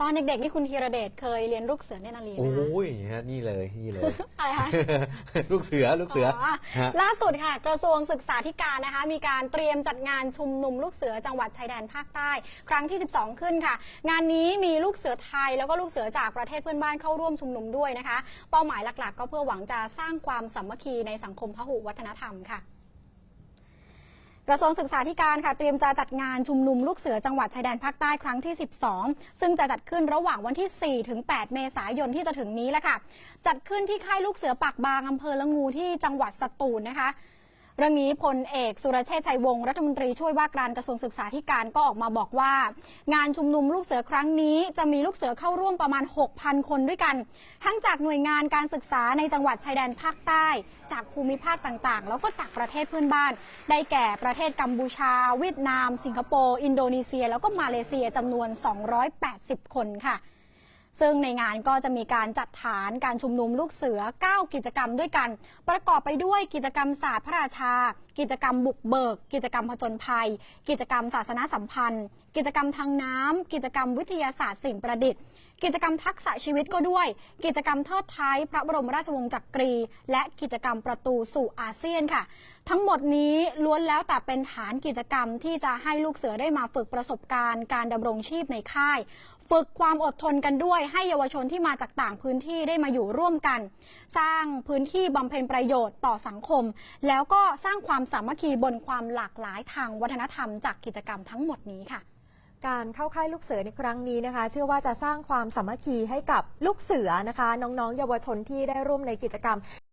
ตอนเด็กๆนี่คุณธีรเดชเคยเรียนลูกเสือเนตรนารีไหมโอ้คะ ยฮะนี่เลยนี่เลย อะไรคะ ลูกเสือลูกเสืออฮะ ล่าสุดค่ะ กระทรวงศึกษาธิการนะคะ มีการเตรียมจัดงานชุมนุมลูกเสือจังหวัดชายแดนภาคใต้ ครั้งที่ 12 ขึ้นค่ะ งานนี้มีลูกเสือไทย แล้วก็ลูกเสือจากประเทศเพื่อนบ้านเข้าร่วมชุมนุมด้วยนะคะ เป้าหมายหลักๆ ก็เพื่อหวังจะสร้างความสามัคคีในสังคมพหุวัฒนธรรมค่ะ กระทรวงศึกษาธิการค่ะเตรียมจะจัดงานชุมนุมลูกเสือจังหวัดชายแดนภาคใต้ครั้งที่ 12 ซึ่งจะจัดขึ้นระหว่างวันที่ 4 ถึง 8 เมษายนที่จะถึงนี้แหละค่ะ จัดขึ้นที่ค่ายลูกเสือปากบางอำเภอละงูที่จังหวัดสตูลนะคะ เรื่องนี้พลเอกสุรเชษฐ์ชัยวงศ์รัฐมนตรีช่วยว่าการกระทรวงศึกษาธิการก็ออกมาบอกว่า งานชุมนุมลูกเสือครั้งนี้ จะมีลูกเสือเข้าร่วมประมาณ 6,000 คนด้วยกัน ทั้งจากหน่วยงานการศึกษาในจังหวัดชายแดนภาคใต้ จากภูมิภาคต่างๆ แล้วก็จากประเทศเพื่อนบ้าน ได้แก่ประเทศกัมพูชา เวียดนาม สิงคโปร์ อินโดนีเซีย แล้วก็มาเลเซียจำนวน 280 คนค่ะ ซึ่งในงานก็จะมีการจัดฐานการชุมนุมลูกเสือ 9 กิจกรรมด้วยกัน ประกอบไปด้วยกิจกรรมศาสตร์พระราชา กิจกรรมบุกเบิก กิจกรรมผจญภัย กิจกรรมศาสนาสัมพันธ์ กิจกรรมทางน้ำกิจกรรมวิทยาศาสตร์สิ่งประดิษฐ์ กิจกรรมทักษะชีวิตก็ด้วย กิจกรรมเทิดท้ายพระบรมราชวงศ์จักรี และกิจกรรมประตูสู่อาเซียนค่ะทั้งหมดนี้ล้วนแล้วแต่เป็นฐานกิจกรรมที่จะให้ลูกเสือได้มาฝึกประสบการณ์การดำรงชีพในค่าย ฝึกความอดทนกันด้วยให้เยาวชนที่มาจากต่างพื้นที่ได้มาอยู่ร่วมกัน สร้างพื้นที่บำเพ็ญประโยชน์ต่อสังคม แล้วก็สร้างความสามัคคีบนความหลากหลายทางวัฒนธรรมจากกิจกรรมทั้งหมดนี้ค่ะการเข้าค่ายลูกเสือในครั้งนี้นะคะ เชื่อว่าจะสร้างความสามัคคีให้กับลูกเสือนะคะ น้องๆ เยาวชนที่ได้ร่วมในกิจกรรม